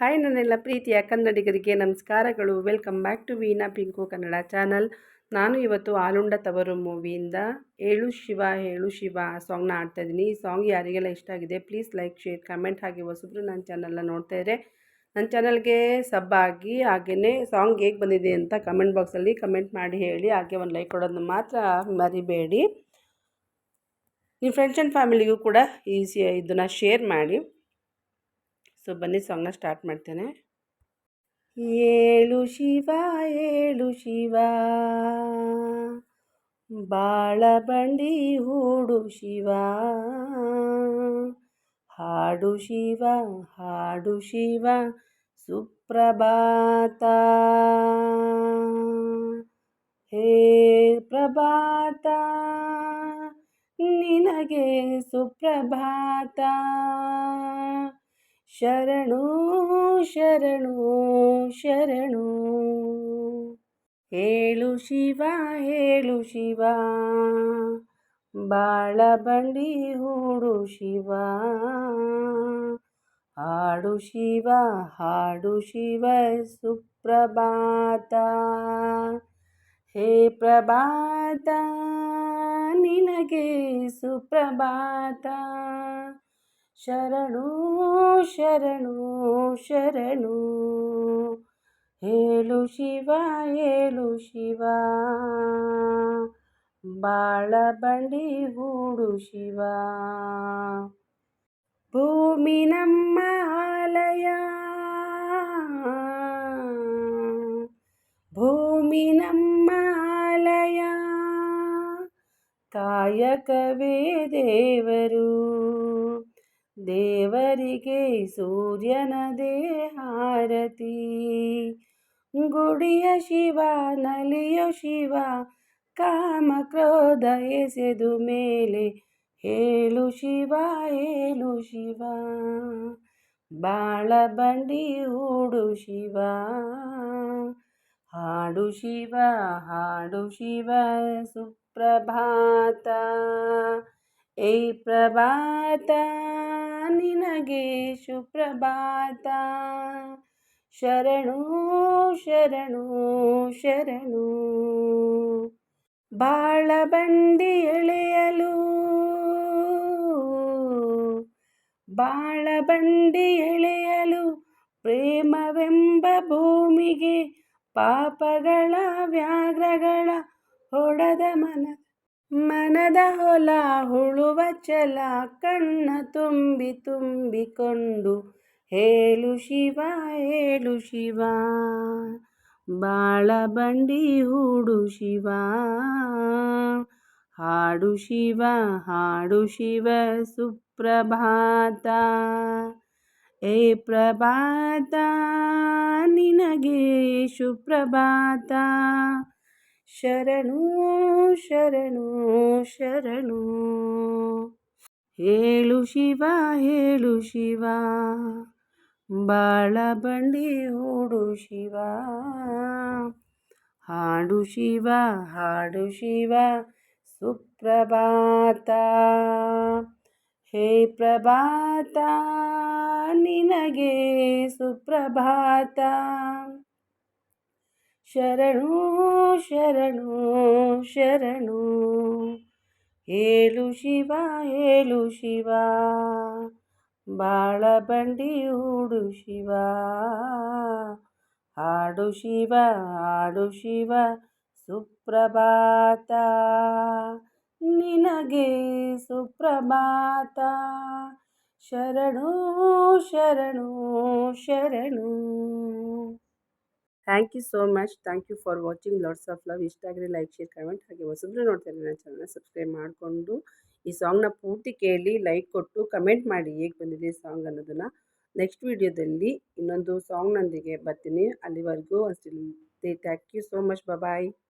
Hi ನನ್ನೆಲ್ಲ ಪ್ರೀತಿಯ ಕನ್ನಡಿಗರಿಗೆ ನಮಸ್ಕಾರಗಳು. Welcome back to Veena Pinku Kannada channel. ನಾನು ಇವತ್ತು ಆಲುಂಡ ತವರು ಮೂವಿಯಿಂದ ಏಳು ಶಿವ ಏಳು ಶಿವ ಆ ಸಾಂಗ್ನ ಆಡ್ತಾಯಿದ್ದೀನಿ ಈ ಸಾಂಗ್ ಯಾರಿಗೆಲ್ಲ ಇಷ್ಟ ಆಗಿದೆ ಪ್ಲೀಸ್ ಲೈಕ್, ಶೇರ್, ಕಮೆಂಟ್ ಹಾಗೆ ಹೊಸಬ್ರು ನನ್ನ ಚಾನಲ್ನ ನೋಡ್ತಾ ಇದ್ದರೆ ನನ್ನ ಚಾನಲ್ಗೆ ಸಬ್ ಆಗಿ ಹಾಗೆಯೇ ಸಾಂಗ್ ಹೇಗೆ ಬಂದಿದೆ ಅಂತ ಕಮೆಂಟ್ ಬಾಕ್ಸಲ್ಲಿ ಕಮೆಂಟ್ ಮಾಡಿ ಹೇಳಿ ಹಾಗೆ ಒಂದು ಲೈಕ್ ಕೊಡೋದನ್ನು ಮಾತ್ರ ಮರಿಬೇಡಿ. ನಿಮ್ಮ ಫ್ರೆಂಡ್ಸ್ ಆ್ಯಂಡ್ ಫ್ಯಾಮಿಲಿಗೂ ಕೂಡ ಈಸಿ ಇದನ್ನು ಶೇರ್ ಮಾಡಿ. ಸೊ ಬನ್ನಿ ಸಾಂಗ್ನ ಸ್ಟಾರ್ಟ್ ಮಾಡ್ತೇನೆ. ಏಳು ಶಿವ ಏಳು ಶಿವ, ಬಾಳ ಬಂಡಿ ಹೂಡು ಶಿವ, ಹಾಡು ಶಿವ ಹಾಡು ಶಿವ, ಸುಪ್ರಭಾತ. ಹೇ ಪ್ರಭಾತ, ನಿನಗೆ ಸುಪ್ರಭಾತ. ಶರಣು ಶರಣು ಶರಣು. ಹೇಳು ಶಿವ ಹೇಳು ಶಿವ. ಬಾಳ ಬಂಡಿ ಹೂಡು ಶಿವ. ಹಾಡು ಶಿವ ಹಾಡು ಶಿವ, ಸುಪ್ರಭಾತ. ಹೇ ಪ್ರಭಾತ, ನಿನಗೆ ಸುಪ್ರಭಾತ. ಶರಣು ಶರಣು ಶರಣು ಹೇಳು ಶಿವ ಹೇಳು ಶಿವ ಬಾಳ ಬಂಡಿ ಹೂಡು ಶಿವ ಭೂಮಿ ನಮ್ಮ ಆಲಯ ಭೂಮಿ ನಮ್ಮ ಆಲಯ ಕಾಯಕವೇ ದೇವರು ದೇವರಿಗೆ ಸೂರ್ಯನ ದೇಹಾರತಿ. ಗುಡಿಯ ಶಿವ, ನಲಿಯ ಶಿವ, ಕಾಮ ಕ್ರೋಧ ಎಸೆದು ಮೇಲೆ ಹೇಳು ಶಿವ ಹೇಳು ಶಿವ. ಬಾಳ ಬಂಡಿ ಹೂಡು ಶಿವ. ಹಾಡು ಶಿವ ಹಾಡು ಶಿವ, ಸುಪ್ರಭಾತ. ಏ ಪ್ರಭಾತ. ನಿನಗೆ ಸುಪ್ರಭಾತ. ಶರಣು ಶರಣು ಶರಣು. ಬಾಳ ಬಂಡಿ ಎಳೆಯಲು. ಬಾಳ ಬಂಡಿ ಎಳೆಯಲು ಪ್ರೇಮವೆಂಬ ಭೂಮಿಗೆ ಪಾಪಗಳ ವ್ಯಾಘ್ರಗಳ ಹೊಡೆದ ಮನ ಮನದ ಹೊಲ ಹುಳುವ ಚಲ ಕಣ್ಣ ತುಂಬಿ ತುಂಬಿಕೊಂಡು, ಹೇಳು ಶಿವ ಹೇಳು ಶಿವ, ಬಾಳ ಬಂಡಿ ಹೂಡು ಶಿವ, ಹಾಡು ಶಿವ ಹಾಡು ಶಿವ, ಸುಪ್ರಭಾತ, ಏ ಪ್ರಭಾತ, ನಿನಗೆ ಸುಪ್ರಭಾತ ಶರಣು ಶರಣು ಶರಣು. ಹೇಳು ಶಿವ ಹೇಳು ಶಿವ. ಬಾಳ ಬಂಡಿ ಹೂಡು ಶಿವ. ಹಾಡು ಶಿವ ಹಾಡು ಶಿವ, ಸುಪ್ರಭಾತ. ಹೇ ಪ್ರಭಾತ, ನಿನಗೆ ಸುಪ್ರಭಾತ. ಶರಣು ಶರಣು ಶರಣು. ಏಳು ಶಿವ ಏಳು ಶಿವ. ಬಾಳ ಬಂಡಿ ಹೂಡು ಶಿವ. ಹಾಡು ಶಿವ ಹಾಡು ಶಿವ, ಸುಪ್ರಭಾತ. ನಿನಗೆ ಸುಪ್ರಭಾತ. ಶರಣು ಶರಣು ಶರಣು. Thank you so much thank you for watching lots of love ಇಷ್ಟ ಆಗಿದೆ ಲೈಕ್ ಶೇರ್ ಕಮೆಂಟ್ ಹಾಗೆ ಹೊಸಬ್ರು ನೋಡ್ತಾರೆ ನನ್ನ ಚಾನಲ್ನ ಸಬ್ಸ್ಕ್ರೈಬ್ ಮಾಡಿಕೊಂಡು ಈ ಸಾಂಗ್ನ ಪೂರ್ತಿ ಕೇಳಿ ಲೈಕ್ ಕೊಟ್ಟು ಕಮೆಂಟ್ ಮಾಡಿ ಹೇಗೆ ಬಂದಿದೆ ಸಾಂಗ್ ಅನ್ನೋದನ್ನು. ನೆಕ್ಸ್ಟ್ ವಿಡಿಯೋದಲ್ಲಿ ಇನ್ನೊಂದು ಸಾಂಗ್ನೊಂದಿಗೆ ಬರ್ತೀನಿ. ಅಲ್ಲಿವರೆಗೂ ಅಷ್ಟೇ thank you so much bye